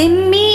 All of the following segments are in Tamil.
செம்மீனே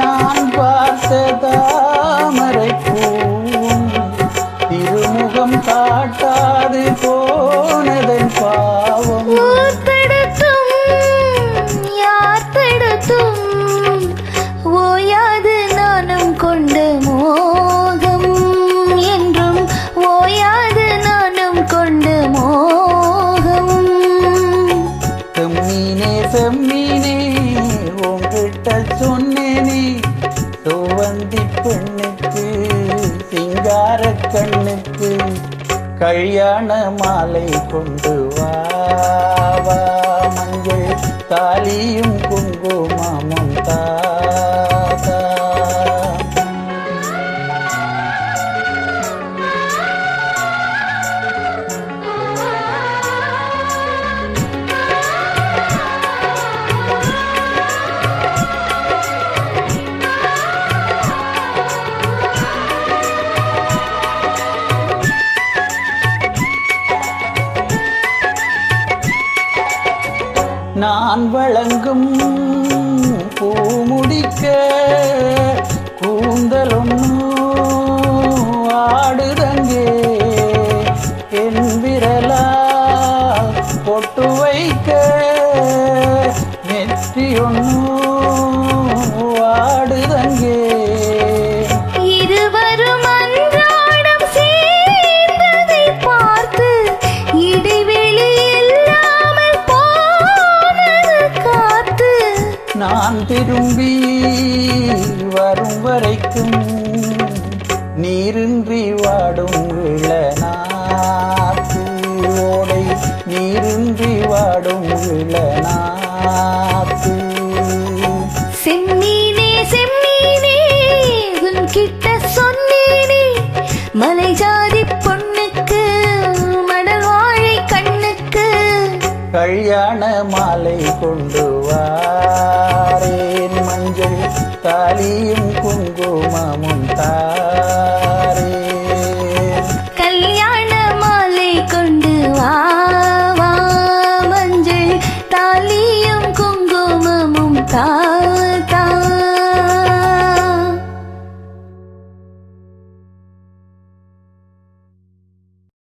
நான் பார்த்த தாமரை பூவும் திருமுகம் காட்டாது போ கல்யாண மாலை கொண்டு வா மஞ்சள் தாலியும் குங்குமமும் தா நான் வழங்கும் நான் திரும்பி வரும் வரைக்கும் நீரின்றி வாடும் இளநாத்து ஓடை. நீரின்றி வாடும் இளநாத்து செம்மீனே செம்மீனே உன் கிட்ட சொன்னீனே மலைஜா கல்யாண மாலை கொண்டு வாரேன். மஞ்சள் தாலியும் குங்குமமும் தா